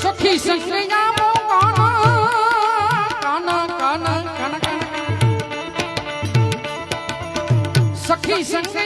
સખી સંગીના સખી સંગી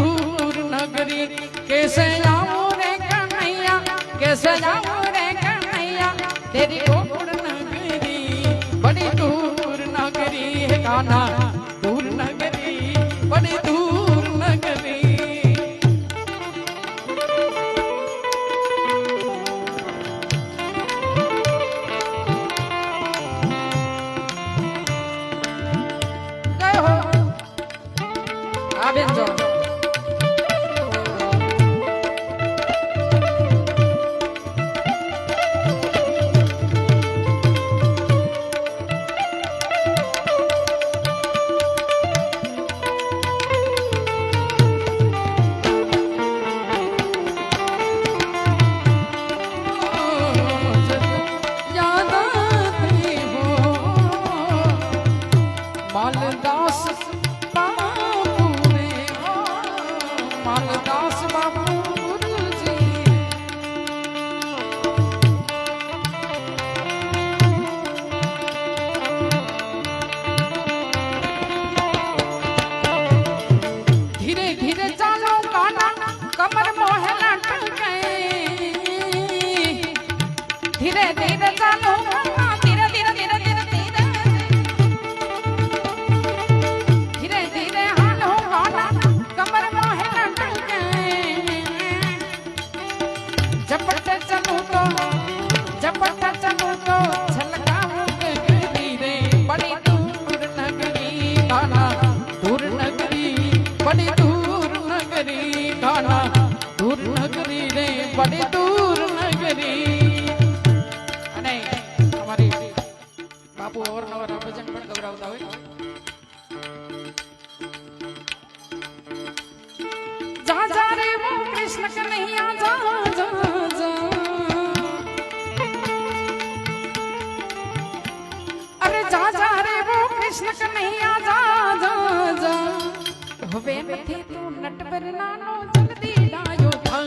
કૃષ્ણ કનૈયા જા જા જા. હવે નથી તું નટવર નાનો જલ્દી ડાયો થા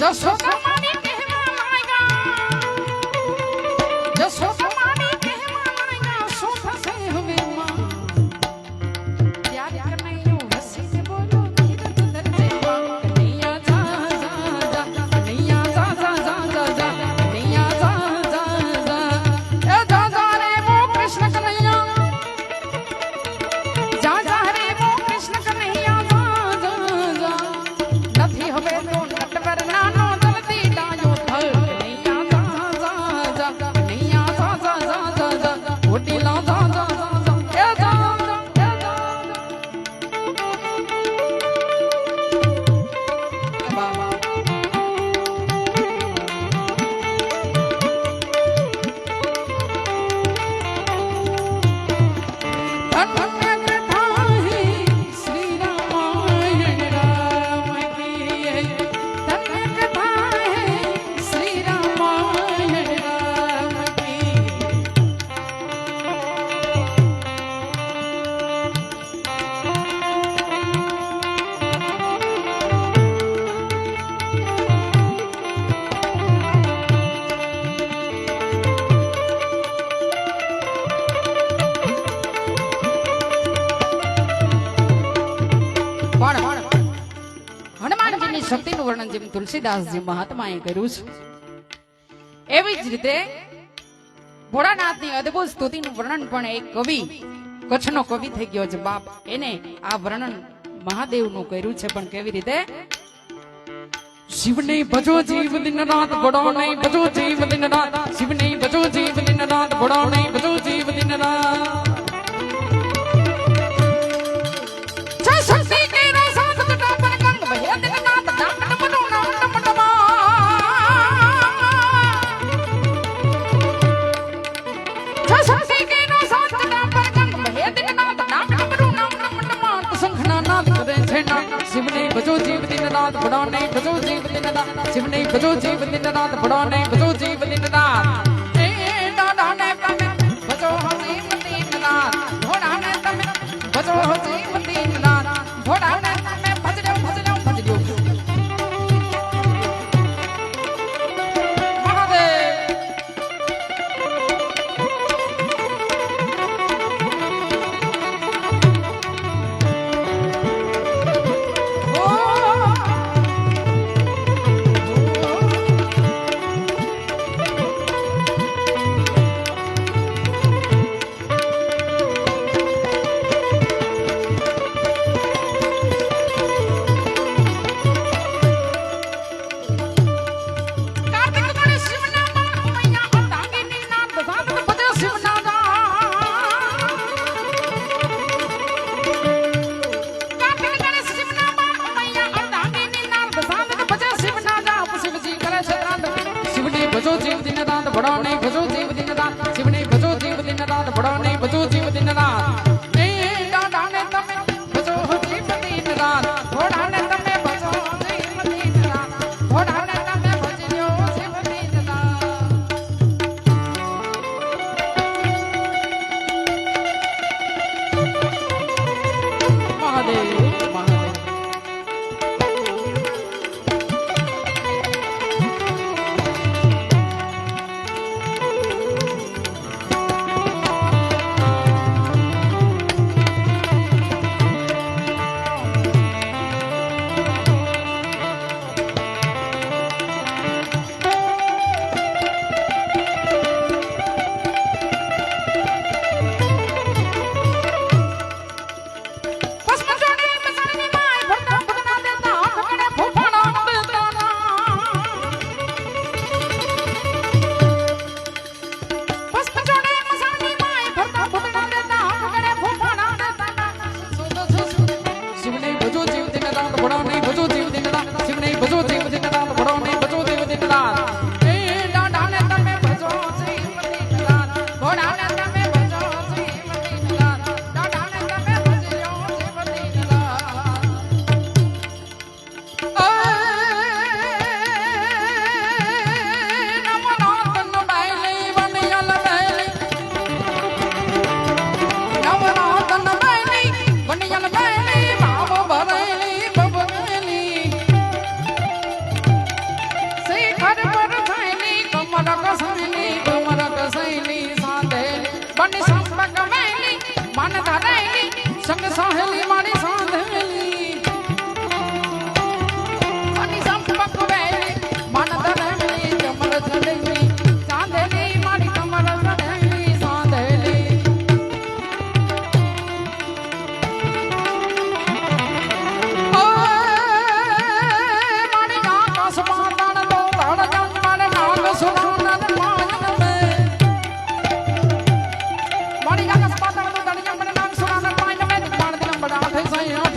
যশোদা તુલસીદાસજી મહાત્માએ કર્યું છે. એવી જ રીતે ભોળાનાથની અદભુત સ્તુતિનું વર્ણન પણ એક કવિ, કચ્છનો કવિ થઈ ગયો છે. બાપ, એને આ વર્ણન મહાદેવનું કર્યું છે. પણ કેવી રીતે? શિવ નહીં ભજો જીવ દિન ભોળો નહીં ભજો જીવ દિન રાત શિવ નહીં ભજો જીવ દિન ભોળો નહીં ભજો જીવ દિન શિવને ભજો જીવ દિન રાત ભણો નહીં ભજો જીવ દિન રાત શિવને ભજો જીવ દિન રાત ભણો નહીં ભજો જીવ ભણો નહીં ભજો જીવ દિનદાન શિવ નહીં ભજો જીવ દિનદાન ભણો નહીં ભજો જીવ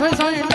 ભસણ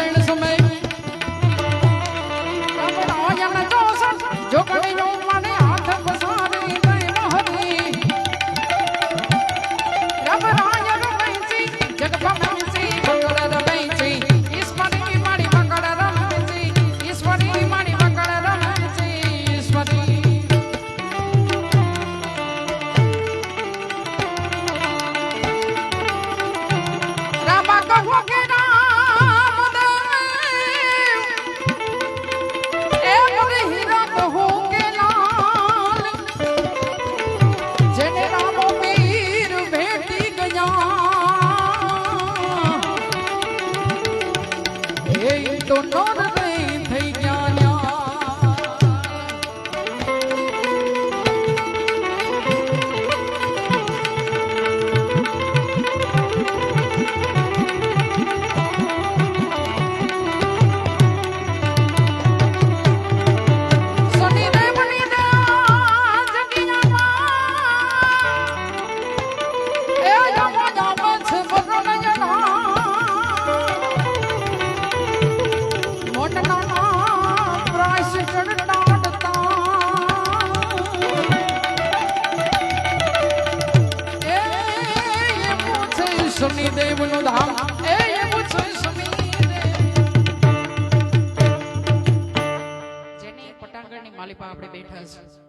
બેઠા છે.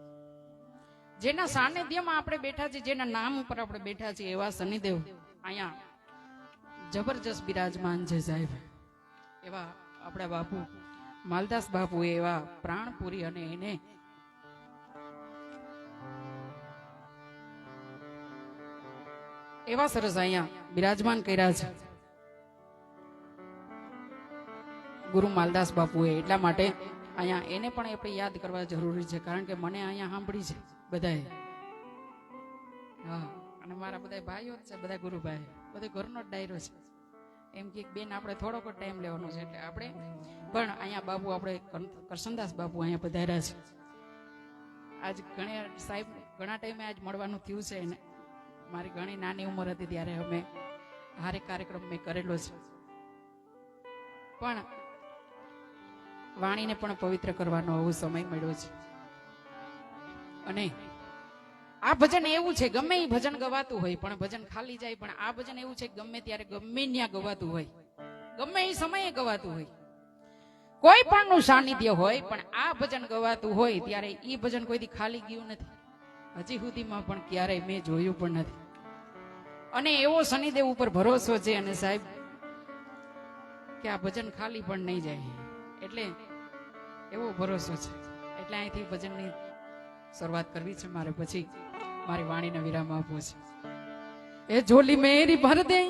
જેના સાનિધ્યમાં આપણે બેઠા છીએ, જેના નામ ઉપર આપણે બેઠા છીએ, એવા શનિદેવ અહીંયા જબરજસ્ત બિરાજમાન છે સાહેબ. એવા આપણા બાપુ, માલદાસ બાપુ, એવા પ્રાણપુરી અને એને એવા સરસ અહીંયા બિરાજમાન કર્યા છે. ગુરુ માલદાસ બાપુએ એટલા માટે અહીંયા એને પણ આપણે યાદ કરવા જરૂરી છે, કારણ કે મને અહીંયા સાંભળી છે બધાએ. હા, અને મારા બધા ભાઈઓ છે, બધા ગુરુભાઈ. બધો ઘરનો જ ડાયરો છે. એમ કે બેન આપણે થોડોક જ ટાઈમ લેવાનો છે એટલે આપણે પણ અહીંયા બાપુ આપણે કરશનદાસ બાપુ અહીંયા પધાર્યા છે. આજ ઘણી, સાહેબ, ઘણા ટાઈમે આજ મળવાનું થયું છે એને. મારી ઘણી નાની ઉંમર હતી ત્યારે અમે હારે કાર્યક્રમ મેં કરેલો છે. પણ વાણીને પણ પવિત્ર કરવાનો આવો સમય મળ્યો છે. અને આ ભજન એવું છે, ગમે એ ભજન ગવાતું હોય, પણ ભજન ખાલી જાય, પણ આ ભજન એવું છે ગમે ત્યારે ગમે ત્યાં ગવાતું હોય, ગમે એ સમયે ગવાતું હોય. કોઈ પણ નું સાનિધ્ય હોય, પણ આ ભજન ગવાતું હોય, ત્યારે એ ભજન કોઈથી ખાલી ગયું નથી. હજી સુધીમાં પણ ક્યારેય મેં જોયું પણ નથી. અને એવો શનિદેવ ઉપર ભરોસો છે અને સાહેબ, કે આ ભજન ખાલી પણ નહીં જાય. એટલે એવો ભરોસો છે. એટલે અહીંથી ભજનની શરૂઆત કરવી છે મારે પછી મારી વાણીને વિરામ આપવો છે. એ ઝોલી મેરી ભર દે.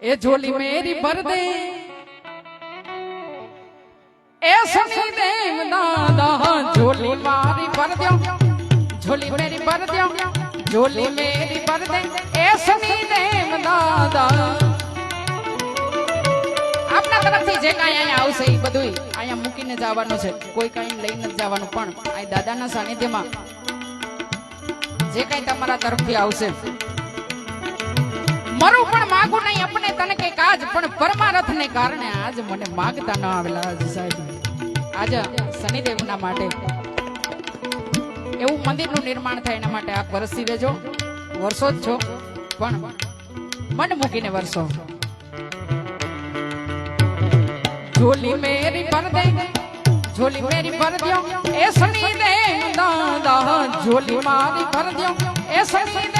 એ ઝોલી મેરી ભર દે. એ શનિદેવ દાદા, ઝોલી મારી ભર દે. ઝોલી મેરી ભર દે. ઝોલી મેરી ભર દે. એ શનિદેવ દાદા આપના તરફથી જે કાંઈ અહીંયા આવશે એ બધું અહીંયા મૂકીને જવાનું છે. કોઈ કાંઈ લઈને જ જવાનું, પણ અહીં દાદાના સાનિધ્યમાં જે કાંઈ તમારા તરફથી આવશે. મરું પણ માગું નહીં આપણે તને કઈ કાજ પણ પરમારથ ને કારણે આજ મને માગતા ન આવેલા આજ સાહેબ. આજ શનિદેવના માટે. એવું મંદિરનું નિર્માણ થાય એના માટે આપ વરસી વેજો વર્ષો જ છો, પણ મન મૂકીને વરસો. ઝોલી મેરી ભર દે ઝોલી મેરી ભર દો એ સની દે દાદા ઝોલી મારી ભર દો એ સની દે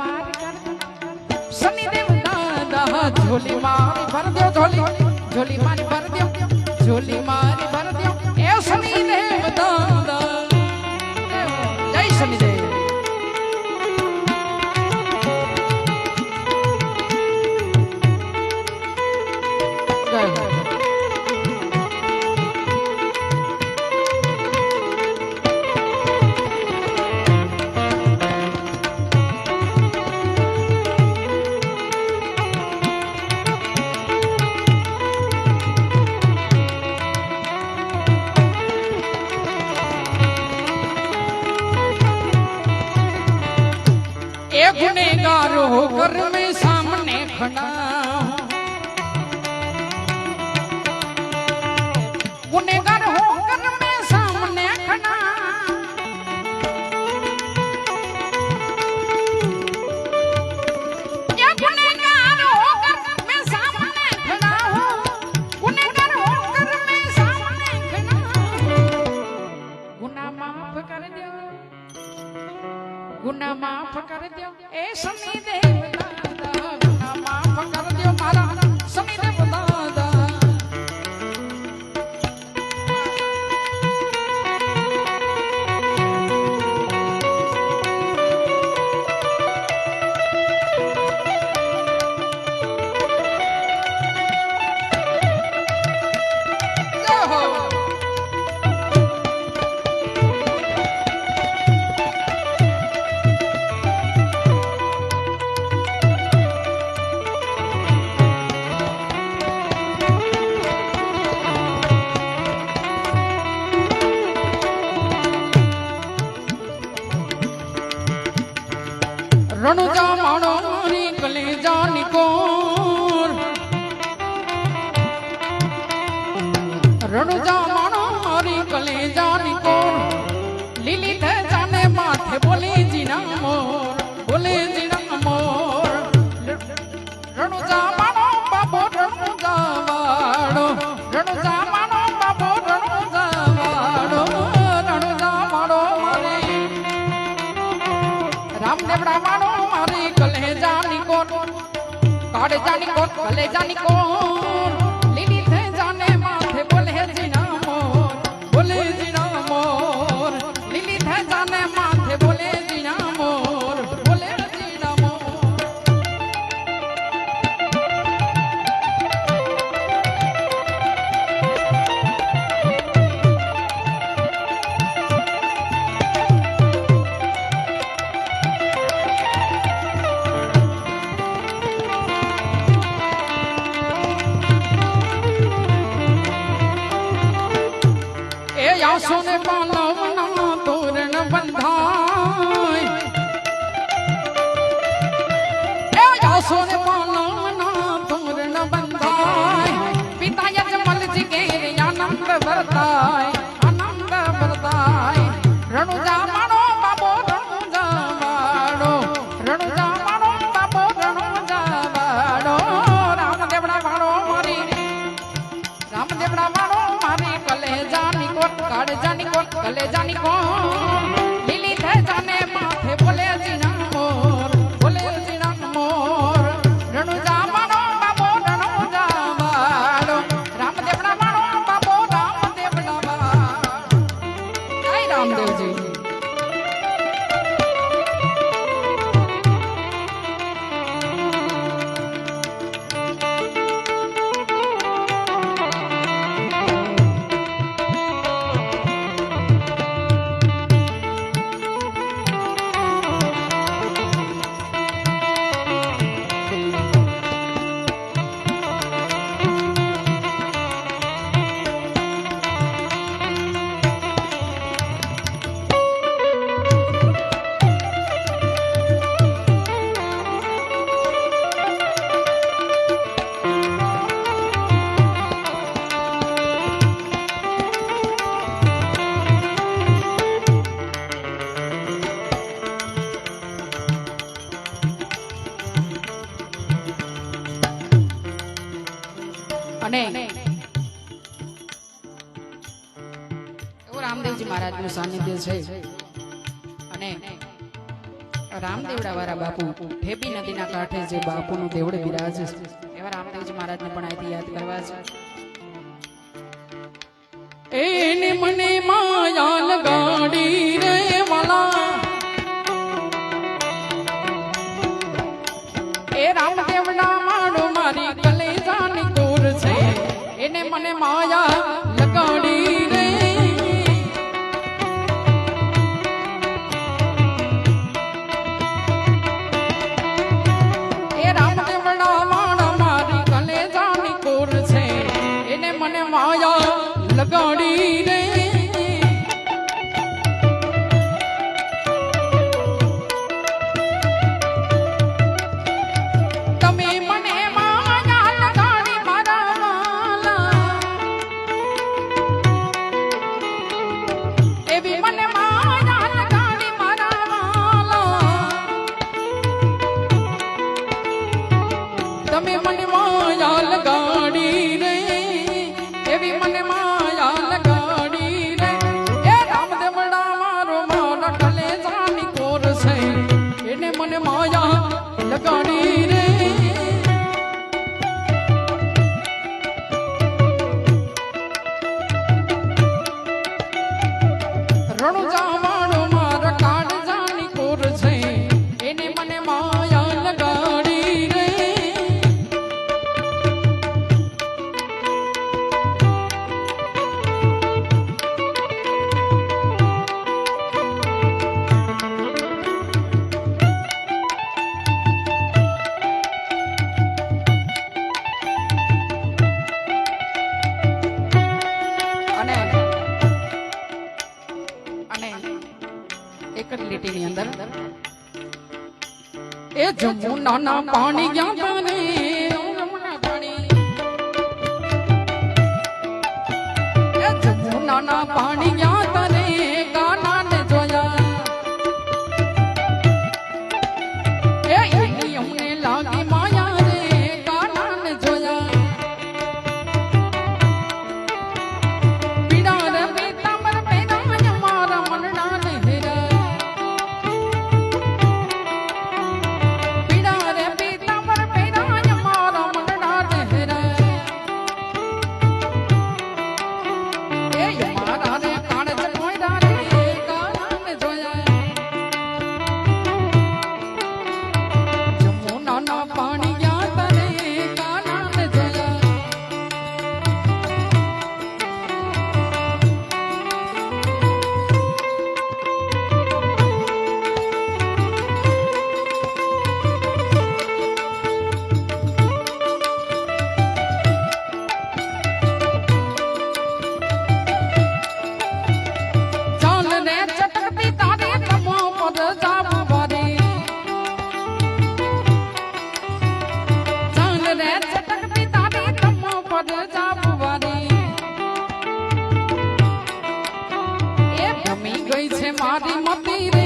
પાર કર શનિદેવ દાદા ઝોલી મારી ભર દો ઝોલી ઝોલી મારી ભર દો ઝોલી મારી ભર દો માફ કરી દો એ શનિદેવ દાદા રણુજા માણો મારી કલેજા નિકોર રણુજા માણો મારી કલેજા નિકોર લીલી થે જાને માથે બોલી જીના મોર. હાડ જાની કોટ ભલે જાની કોટ. જમુના ના પાણી ગયા પાને જમુના ના પાણી মাটি মতির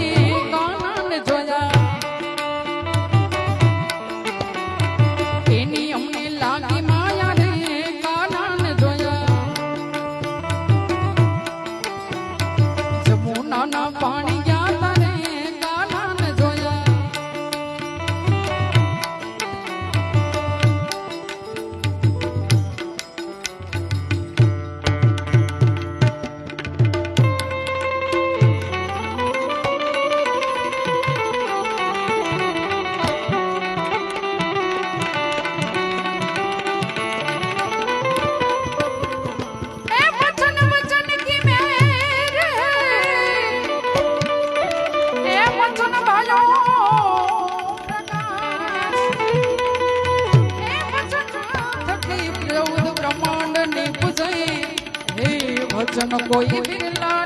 વચન ભાયો બ્રહ્માંડની પૂજય હે વચન કોઈ બિરલા